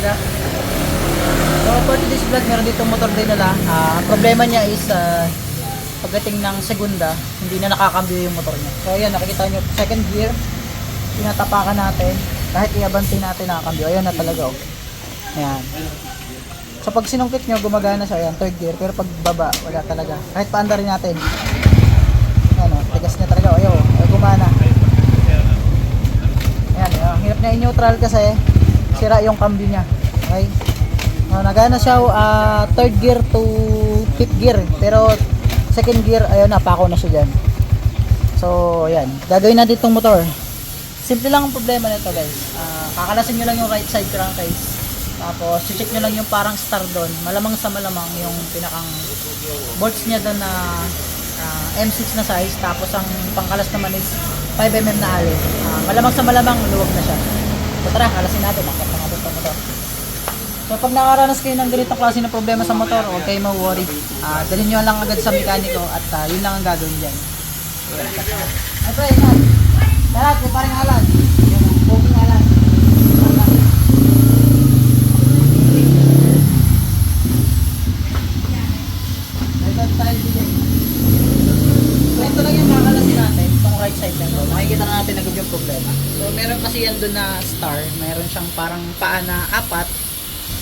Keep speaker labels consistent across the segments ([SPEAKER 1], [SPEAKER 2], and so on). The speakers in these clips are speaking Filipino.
[SPEAKER 1] umaga. So for today's vlog, meron ditong motor din nila. Ang problema niya is ah, pagdating ng segunda, hindi na nakakambyo yung motor niya. So ayan, nakikita nyo, second gear, tinatapakan natin. Kahit iabanti natin nakakambyo, ayan na talaga. Oh. Ayan. So pag sinungkit nyo, gumagana siya, ayan, third gear. Pero pag baba, wala talaga. Kahit paanda rin natin. Ayan o, tigas niya talaga. Ayaw, ayaw gumana. Ayan, ang hirap niya i-neutral kasi sira yung cambio niya. Okay? Uh, nagana siya ah, third gear to fifth gear. Pero second gear, ayun na, pako na siya dyan. So, ayan. Gagawin natin itong motor. Simple lang ang problema nito guys. Ah, kakalasin nyo lang yung right side crankcase. Tapos, check nyo lang yung parang star doon. Malamang sa malamang yung pinakang bolts niya doon na ah, M6 na size. Tapos, ang pangkalas naman is 5mm na alin. Ah, malamang sa malamang, luwag na siya. So, tara, kalasin natin. Bakit na natin itong motor. So, pag nakaranas kayo ng ganitong klase ng problema sa motor, huwag kayo ma-worry. Ah, dalhin nyo lang agad sa mekaniko at ah, yun lang ang gagawin dyan. Ay, pre, yan. Lahat, parang alan. Yan doon na star. Meron siyang parang paa na apat,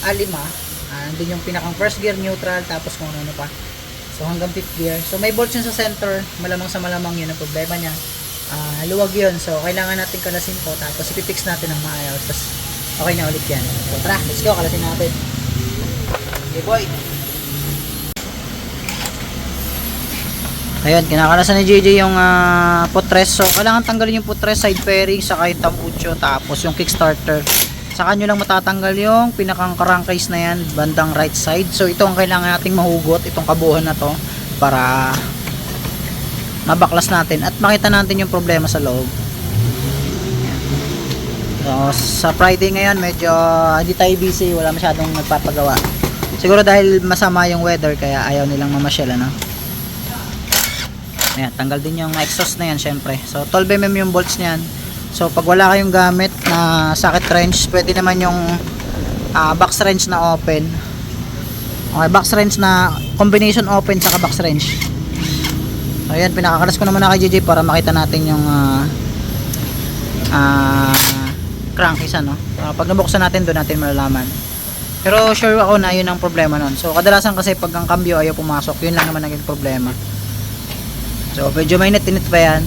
[SPEAKER 1] alima. Ah, andun yung pinakang first gear neutral, tapos kung ano pa. So, hanggang fifth gear. So, may bolts yun sa center. Malamang sa malamang yun ang problema niya. Ah, luwag yun. So, kailangan natin kalasin to. Tapos, ipipix natin ng maayos. Tapos, okay na ulit yan. So, tara, let's go. Kalasin natin. Okay, boy. Ayun, kinakalasan ni JJ yung uh, putres. So, kailangan tanggalin yung putres, side fairing, saka yung tampucho, tapos yung kickstarter. Saka nyo lang matatanggal yung pinakang crankcase na yan, bandang right side. So, ito ang kailangan nating mahugot, itong kabuuan na to, para mabaklas natin at makita natin yung problema sa loob. So, sa Friday ngayon, medyo hindi tayo busy, wala masyadong nagpapagawa. Siguro dahil masama yung weather, kaya ayaw nilang mamasyal, ano? Ayan, tanggal din yung exhaust na yan syempre. So 12mm yung bolts niyan. So pag wala kayong gamit na socket wrench, pwede naman yung ah, box wrench na open. Okay, box wrench na combination open saka box wrench. So ayan, pinakakalas ko naman na kay JJ para makita natin yung ah ah, crankcase ano. Ah, pag nabuksan natin doon natin malalaman. Pero sure ako na yun ang problema nun. So kadalasan kasi pag ang cambio ayaw pumasok, yun lang naman naging problema. So, medyo mainit-init pa yan.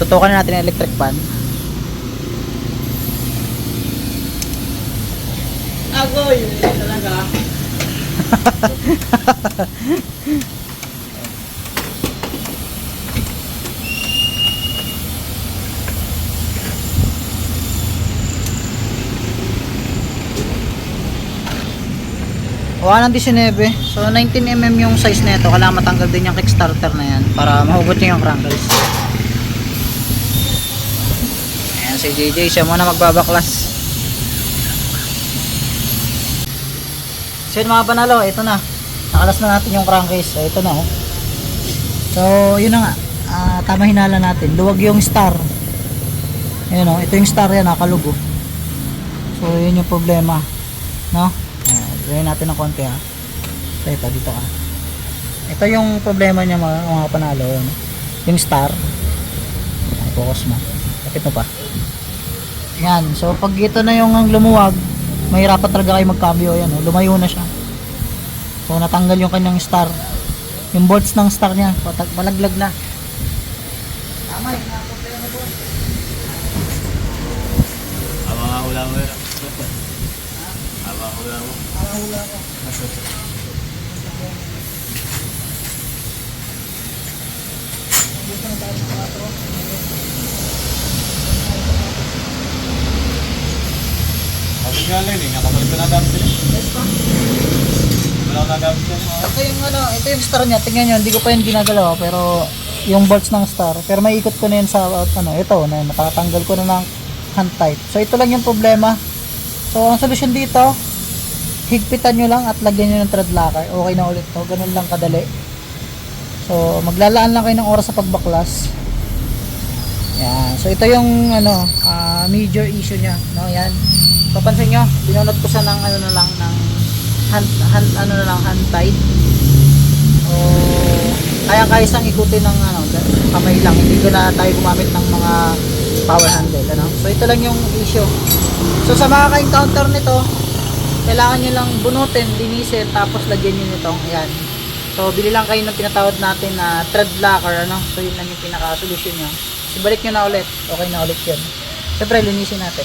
[SPEAKER 1] Tutukan na natin ang electric fan.
[SPEAKER 2] Agoy, talaga.
[SPEAKER 1] Wala ng 19. So, 19mm yung size nito. Kailangan matanggal din yung kickstarter na yan para mahugot niya yung crankcase. Ayan si JJ. Siya muna magbabaklas. So, yun mga panalo. Ito na. Nakalas na natin yung crankcase. So, ito na. Oh. So, yun na nga. Ah, tama hinala natin. Luwag yung star. Ayan o. Ito yung star yan. Nakalugo. So, yun yung problema. No? Gawin natin ng konti ha. So, ito, dito ka. Ito yung problema niya mga, mga panalo. Ano? Yung star. Focus mo. Kapit mo pa. Yan. So, pag ito na yung ang lumuwag, mahirapan talaga kayo magkambyo. Yan, oh, lumayo na siya. So, natanggal yung kanyang star. Yung bolts ng star niya, patag, malaglag na. Tama yun. ang problema doon.
[SPEAKER 2] Aba nga wala mo yun. Aba nga wala mo.
[SPEAKER 1] Ang hula ko. Dito na tayo sa 4.
[SPEAKER 2] Sabi nga lang eh, nakabalik ko na gamit yun.
[SPEAKER 1] Yes pa.
[SPEAKER 2] Wala ko nagamit yun.
[SPEAKER 1] Ito yung ano, ito yung star niya. Tingnan niyo, hindi ko pa yun ginagalaw pero yung bolts ng star. Pero may ikot ko na yun sa ano, ito na natatanggal ko na ng hand tight. So ito lang yung problema. So ang solusyon dito, higpitan nyo lang at lagyan nyo ng thread locker. Okay na ulit to. Ganun lang kadali. So maglalaan lang kayo ng oras sa pagbaklas. Yan. So ito yung ano, ah, major issue niya, no? Yan. Papansin nyo, binunot ko siya ng ano na lang ng hand, hand ano na lang hand tight. O kaya kaya siyang ikutin ng ano, kamay lang. Hindi ko na tayo gumamit ng mga power handle, ano? So ito lang yung issue. So sa mga ka-encounter nito, kailangan nyo lang bunutin, linisin, tapos lagyan nyo nitong, ayan. So, bili lang kayo ng tinatawag natin na thread locker, ano? So, yun lang yung pinaka-solution nyo. Ibalik nyo na ulit. Okay na ulit yun. Siyempre, linisin natin.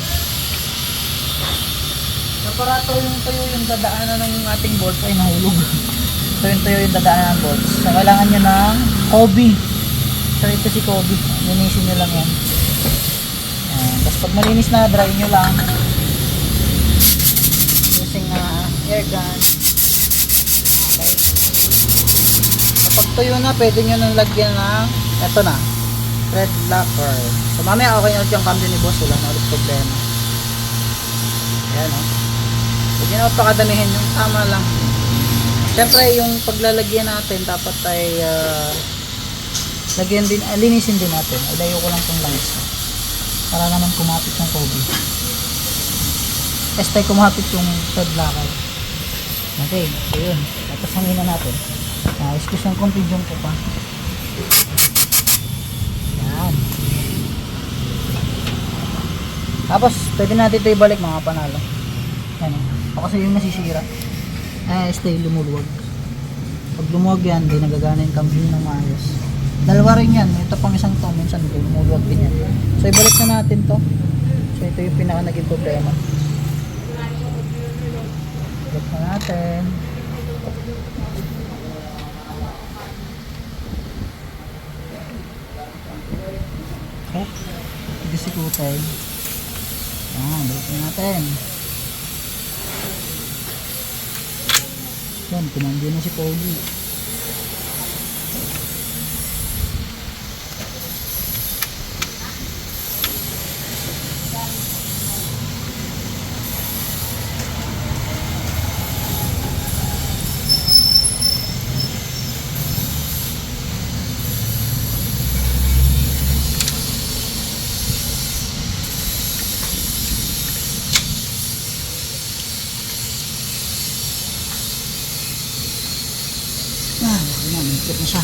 [SPEAKER 1] So, to yung tuyo yung dadaanan ng ating bolts ay nahulog. so, yung tuyo yung dadaanan ng bolts. So, kailangan nyo ng Kobe. So, ito si Kobe. Linisin nyo lang yan. Ayan. Tapos, pag malinis na, dry nyo lang. Uh, gun. Okay. Kapag tuyo na, pwede nyo nang lagyan ng, eto na, thread locker. So, mamaya okay na ulit yung cambio ni boss. Wala na ulit problema. Ayan, o. Huwag nyo na pakadamihin yung tama lang. Siyempre, yung paglalagyan natin, dapat ay, ah, lagyan din, ah, linisin din natin. Ilayo ko lang itong langis. Para naman kumapit Kobe. Test tayo kumapit yung thread locker. Okay, so yun. Tapos hangin na natin. Ah, excuse ng konti dyan ko pa. Yan. Tapos, pwede natin ito ibalik mga panalo. Yan o. O kasi yung nasisira. Eh, stay lumuluwag. Pag lumuwag yan, di nagagana yung cambio ng maayos. Dalawa rin yan. Ito pang isang to. Minsan di lumuluwag din yan. So, ibalik na natin to. So, ito yung pinaka naging problema. Na natin. Oh, ito si Kutay. Yan, balik na natin. Yan, kumambyo na si Pogi. Ah, yun na, may na siya.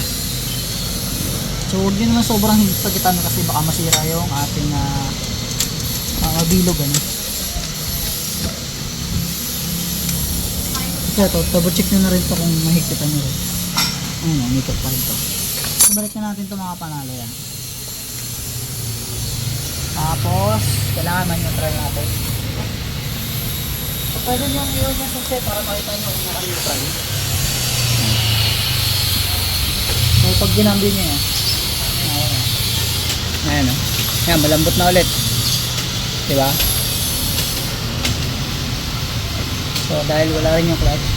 [SPEAKER 1] Nyo naman sobrang higit pagitan kasi baka masira yung ating uh, uh, bilog. Ano? Kaya to, double check nyo na rin to kung mahigpitan nyo rin. Ayun, umikot pa rin to. Balik na natin to mga panalo yan. Tapos, kailangan man-neutral natin. So, pwede nyo i-on yung susi para makita nyo kung naka-neutral. So, pag ginambi niya yan. Ayan, o. Ayan, malambot na ulit. Diba? So, dahil wala rin yung clutch.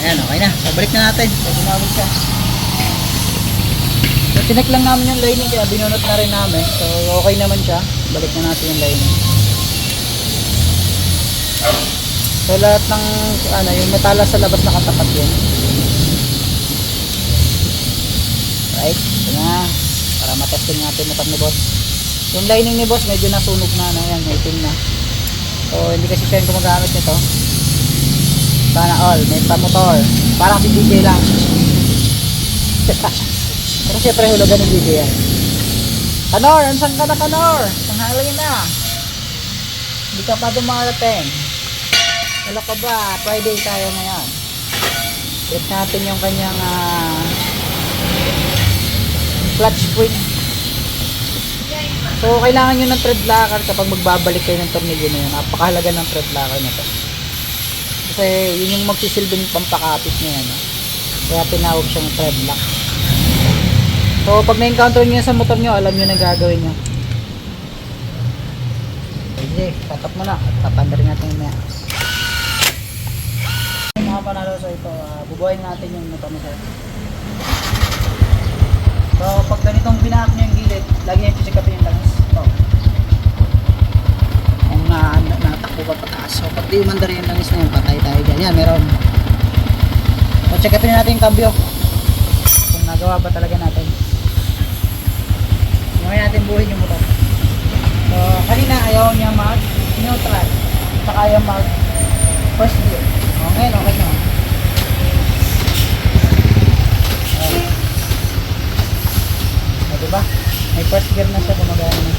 [SPEAKER 1] Ayan, okay na. So, balik na natin. So, ginamit siya. So, tinek lang namin yung lining kaya binunot na rin namin. So, okay naman siya. Balik na natin yung lining. So, lahat ng, ano, yung metalas sa labas nakatapat yun. Right? Ito na. Para matesting natin motor ni boss. Yung lining ni boss medyo nasunog na. Ano, yan, may itim na. So, hindi kasi siya yung gumagamit nito. Sana all. May pa-motor. Parang si DJ lang. Pero syempre hulugan ni DJ yan. Kanor! Ansan ka na Kanor? Tanghali na. Hindi ka pa dumarating. Wala ka ba? Friday tayo ngayon. Check natin yung kanyang ah, clutch spring. So, kailangan nyo ng thread locker kapag magbabalik kayo ng tornilyo na yun. Napakahalaga ng thread locker na to. Kasi yun yung magsisilbing pampakapit niya yan. Kaya tinawag siyang thread lock. So, pag na-encounter nyo sa motor nyo, alam nyo na gagawin nyo. Sige, tatap mo na. Tatanda rin natin maya. Mga panalo so ito, uh, bubuhayin natin yung motor mo sir. So, pag ganitong binaak nyo yung gilid, lagi nyo check upin yung langis. Ito. Kung na, na, natakbo pa pataas. So, pag di umanda rin yung langis na yun, patay tayo dyan. Yan, meron. So, check upin natin yung cambio. Kung nagawa ba talaga natin. Try natin buuin yung motor. So, kanina ayaw niya mag neutral. Saka ayaw mag first gear. O, ngayon okay na. Okay. Diba? May first gear na siya gumagana na.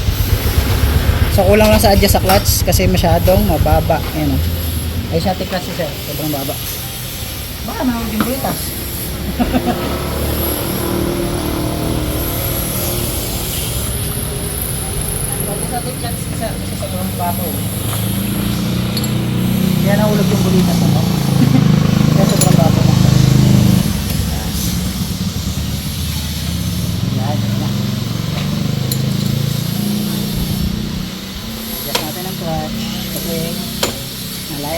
[SPEAKER 1] So, kulang lang sa adjust sa clutch kasi masyadong mababa. Ayan. Ay, sa ating clutch siya. Sobrang baba. Baka nahulog yung bulitas. Pati sa ating clutch sir, kasi sobrang baba. Kaya nahulog yung bulitas ako. Kaya sobrang baba na. Yan, yan na. Adjust natin ang clutch kasi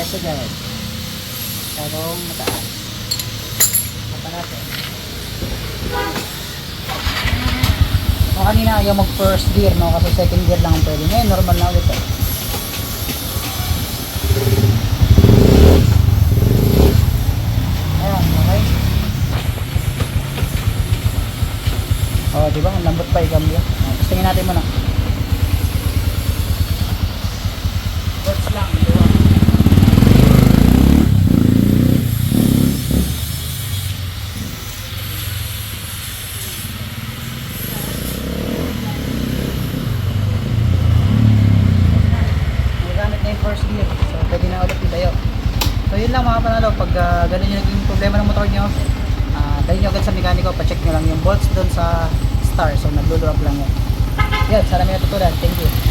[SPEAKER 1] nalayas agad. Masyadong mataas. Mata natin. O kanina ayaw mag first gear no kasi second gear lang ang pwede. Ngayon normal na ulit eh. Ayan, okay. Oh, di ba? Ang lambot pa yung cambio. Oh, tapos tingin natin muna. Works lang, di ba? Nagamit na yung first gear. So, pwede na ulit itayo. So, yun lang mga panalo. Pag uh, ganun yung naging problema ng motor nyo, uh, dahil nyo agad sa mekaniko, pacheck nyo lang yung bolts doon sa star. So, nagluluwag lang yan. Yan, sana may natutunan. Thank you.